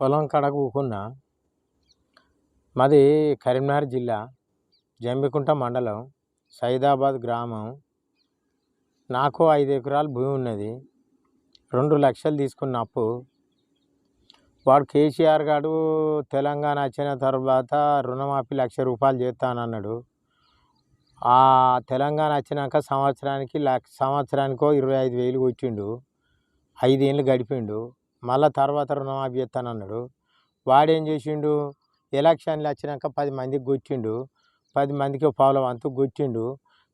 పొలం కాడ మాది కరీంనగర్ జిల్లా జంబికుంట మండలం సైదాబాద్ గ్రామం. నాకు ఐదు ఎకరాలు భూమి ఉన్నది. రెండు లక్షలు తీసుకున్న అప్పు. వాడు కేసీఆర్ గారు తెలంగాణ వచ్చిన తర్వాత రుణమాఫీ లక్ష రూపాయలు చేస్తానన్నాడు. ఆ తెలంగాణ వచ్చినాక సంవత్సరానికి లక్ష సంవత్సరానికో ఇరవై ఐదు వేలు కొట్టిండు. ఐదేళ్ళు గడిపిండు. మళ్ళా తర్వాత రుణమాఫీ చేస్తానన్నాడు వాడేం చేసిండు? ఎలక్షన్లు వచ్చినాక పది మందికి కొట్టిండు. పది మందికి పావుల వంతు కొట్టిండు.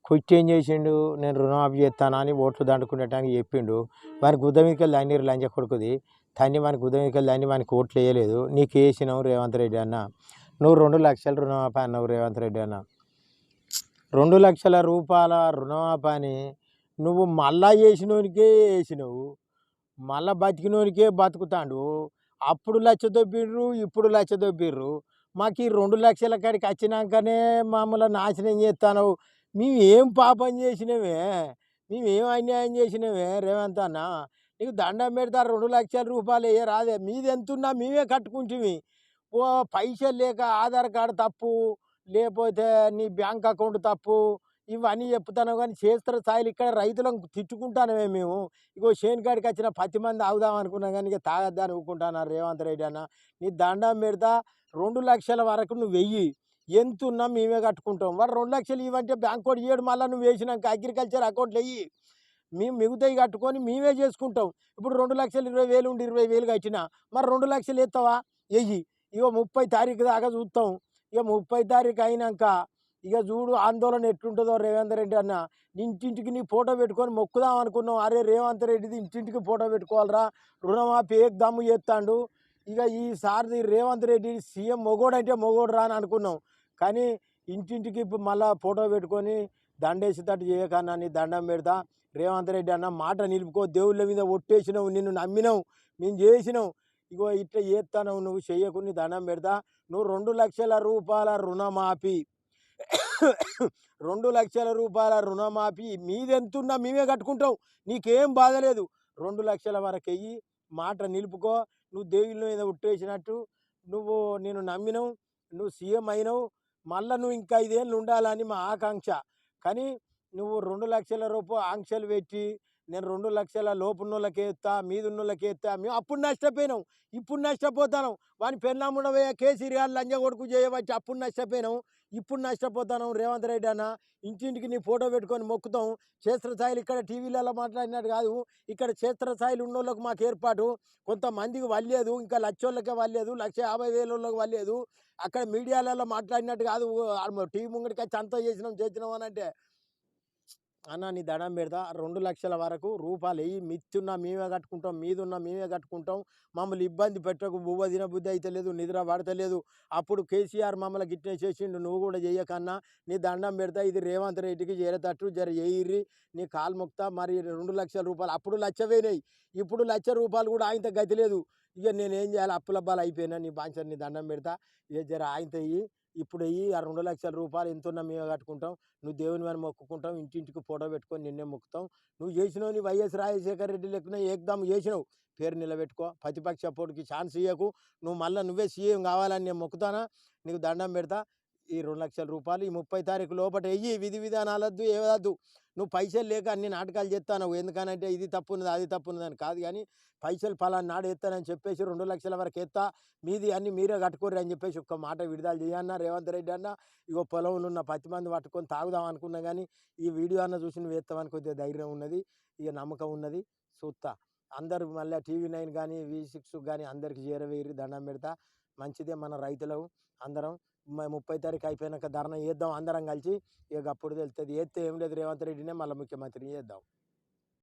కొట్టి ఏం చేసిండు? నేను రుణమాఫీ చేస్తానని ఓట్లు దండుకునేటానికి చెప్పిండు. మరి గుద్దమికి అన్ని లంజ కొడుకుది తన్ని మనకి ఉదయమికి దాన్ని మనకి ఓట్లు వేయలేదు. నీకు వేసినావు రేవంత్ రెడ్డి అన్న? నువ్వు రెండు లక్షలు రుణమాఫీ అన్నావు రేవంత్ రెడ్డి అన్న. రెండు లక్షల రూపాయల రుణమాఫీ అని నువ్వు మళ్ళా వేసినోనికే వేసినావు. మళ్ళా బతికినోనికే బతుకుతాడు. అప్పుడు లచ్చ దొబ్బిర్రు ఇప్పుడు లచ్చ దొబ్బిర్రు. మాకు ఈ రెండు లక్షల కాడికి వచ్చినాకనే మమ్మల్ని నాశనం చేస్తాను మేము ఏం పాపం చేసినవే? మేము ఏం అన్యాయం చేసినవే? రేవంత్ అన్న నీకు దండం పెడతా రెండు లక్షల రూపాయలు ఏ రాదే. మీది ఎంతున్నా మేమే కట్టుకుంటుంది ఓ పైసలు లేక ఆధార్ కార్డు తప్పు లేకపోతే నీ బ్యాంక్ అకౌంట్ తప్పు ఇవన్నీ చెప్తాను కానీ చేస్తారు స్థాయిలు ఇక్కడ రైతులను తిట్టుకుంటానమే మేము. ఇగో కాడికి వచ్చిన పది మంది అవుదాం అనుకున్నా కానీ ఇక తాగద్దని ఊరుకుంటాను రేవంత్ రెడ్డి అన్న. నీ దండం పెడతా రెండు లక్షల వరకు నువ్వు వెయ్యి. ఎంత ఉన్నా మేమే కట్టుకుంటాం. వాడు రెండు లక్షలు ఇవ్వంటే బ్యాంక్ కోడ్ ఇయ్యడు మళ్ళీ నువ్వు వేసినాక అగ్రికల్చర్ అకౌంట్లు వెయ్యి మేము మిగతాయి కట్టుకొని మేమే చేసుకుంటాం. ఇప్పుడు రెండు లక్షలు ఇరవై వేలు ఉండి ఇరవై వేలు కట్టినా మరి రెండు లక్షలు ఎత్తావా? వెయ్యి ఇక ముప్పై తారీఖు దాకా చూస్తాం ఇక ముప్పై తారీఖు అయినాక ఇక చూడు ఆందోళన ఎట్లుంటుందో రేవంత్ రెడ్డి అన్న. ఇంటింటికి నీ ఫోటో పెట్టుకొని మొక్కుదాం అనుకున్నాం అరే రేవంత్ రెడ్డిది ఇంటింటికి ఫోటో పెట్టుకోవాలరా. రుణమాఫీ ఏక్ దమ్ము చేస్తాడు ఇక ఈసారి రేవంత్ రెడ్డి సీఎం మొగోడు అంటే మొగోడు రా అని అనుకున్నాం కానీ ఇంటింటికి మళ్ళీ ఫోటో పెట్టుకొని దండేసేటట్టు చేయకన్నా నీ దండం పెడతా. రేవంత్ రెడ్డి అన్న మాట నిలుపుకో. దేవుళ్ళ మీద ఒట్టేసినావు. నిన్ను నమ్మినావు. మేము చేసినావు. ఇగో ఇట్లా చేస్తాను నువ్వు. చేయకుని దండం పెడతా. నువ్వు రెండు లక్షల రూపాయల రుణమాఫీ. రెండు లక్షల రూపాయల రుణమాఫీ మీదెంతున్నా మేమే కట్టుకుంటాం. నీకేం బాధ లేదు. రెండు లక్షల వరకు వెయ్యి మాట నిలుపుకో. నువ్వు దేవుళ్ళు మీద ఉట్టేసినట్టు నువ్వు నేను నమ్మినావు నువ్వు సీఎం అయినావు. మళ్ళీ నువ్వు ఇంకా ఐదేళ్ళు ఉండాలని మా ఆకాంక్ష. కానీ నువ్వు రెండు లక్షల రూపాయ ఆంక్షలు పెట్టి నేను రెండు లక్షల లోపున్నోళ్ళకి ఎత్తా మీదున్నోళ్ళకి ఎత్తా మేము అప్పుడు నష్టపోయినాం. ఇప్పుడు నష్టపోతాను. వాని పెన్నాముడవే కేసీఆర్ లంజ కొడుకు చేయవచ్చు అప్పుడు నష్టపోయినాం. ఇప్పుడు నష్టపోతాను రేవంత్ రెడ్డి అన్న ఇంటింటికి నీ ఫోటో పెట్టుకొని మొక్కుతాం. క్షేత్రస్థాయిలు ఇక్కడ టీవీలలో మాట్లాడినట్టు కాదు. ఇక్కడ క్షేత్రస్థాయిలు ఉన్నోళ్ళకి మాకు ఏర్పాటు. కొంతమందికి వల్లేదు ఇంకా లక్షోళ్ళకే వల్లేదు లక్ష యాభై వేలకి వల్లేదు. అక్కడ మీడియాలలో మాట్లాడినట్టు కాదు. టీవీ ముంగడికి వచ్చి అంతా చేసినాం చేసినాం అని అంటే అన్న నీ దండం పెడతా. రెండు లక్షల వరకు రూపాయలు వెయ్యి మిత్తున్నా మేమే కట్టుకుంటాం మీదున్నా మేమే కట్టుకుంటాం. మమ్మల్ని ఇబ్బంది పెట్టకు బువ్వ తిన బుద్ధి అయితే లేదు నిద్ర పడతలేదు. అప్పుడు కేసీఆర్ మమ్మల్ని గిట్నే చేసిండు నువ్వు కూడా చేయకన్నా నీ దండం పెడతా ఇది రేవంత్ రెడ్డికి చేరేటట్టు జర ఎయిర్రి నీ కాలు మొక్తా మరి రెండు లక్షల రూపాయలు. అప్పుడు లచ్చవేనాయి ఇప్పుడు లక్ష రూపాయలు కూడా ఆయనతో గతి లేదు. ఇక నేను ఏం చేయాలి అప్పులబ్బాలు అయిపోయినా నీ బాంచర్ నీ దండం పెడతా. ఇక జర ఆయనతో ఇప్పుడు ఈ ఆ రెండు లక్షల రూపాయలు ఎంతున్నా మేము కట్టుకుంటాం. నువ్వు దేవుని మీద మొక్కుకుంటాం. ఇంటింటికి ఫోటో పెట్టుకొని నిన్నే మొక్కుతాం. నువ్వు చేసినావు నీ వైఎస్ రాజశేఖర రెడ్డి లెక్కన ఏకదమ్ చేసినావు. పేరు నిలబెట్టుకో. ప్రతిపక్ష పోటీకి ఛాన్స్ ఇవ్వకు నువ్వు మళ్ళీ నువ్వే సీఎం కావాలని నేను మొక్కుతానా? నీకు దండం పెడతా. ఈ రెండు లక్షల రూపాయలు ఈ ముప్పై తారీఖు లోపల వెయ్యి విధి విధానాలద్దు ఏవద్దు. నువ్వు పైసలు లేక అన్ని నాటకాలు చెప్తాను ఎందుకనంటే ఇది తప్పు ఉన్నది అది తప్పు ఉన్నదని కాదు కానీ పైసలు ఫలాన్ని నాడు ఎత్తానని చెప్పేసి రెండు లక్షల వరకు ఎత్తా మీది అన్ని మీరే కట్టుకోరు అని చెప్పేసి ఒక్క మాట విడుదల చేయన్న రేవంత్ రెడ్డి అన్న ఇగో పొలంలో ఉన్న పత్తి మంది పట్టుకొని తాగుదాం అనుకున్నా కానీ ఈ వీడియో అన్న చూసి నువ్వు ఎత్తామని కొద్దిగా ధైర్యం ఉన్నది ఇక నమ్మకం ఉన్నది చూస్తా అందరు మళ్ళీ టీవీ నైన్ కానీ వి సిక్స్ కానీ అందరికి చేరవేరి దండం పెడతా. మంచిదే మన రైతులు అందరం. ముప్పై తారీఖు అయిపోయినాక ధర్నా చేద్దాం అందరం కలిసి. ఇక అప్పుడు తెలుస్తుంది ఏస్తే ఏం లేదు రేవంత్ రెడ్డినే మళ్ళీ ముఖ్యమంత్రిని చేద్దాం.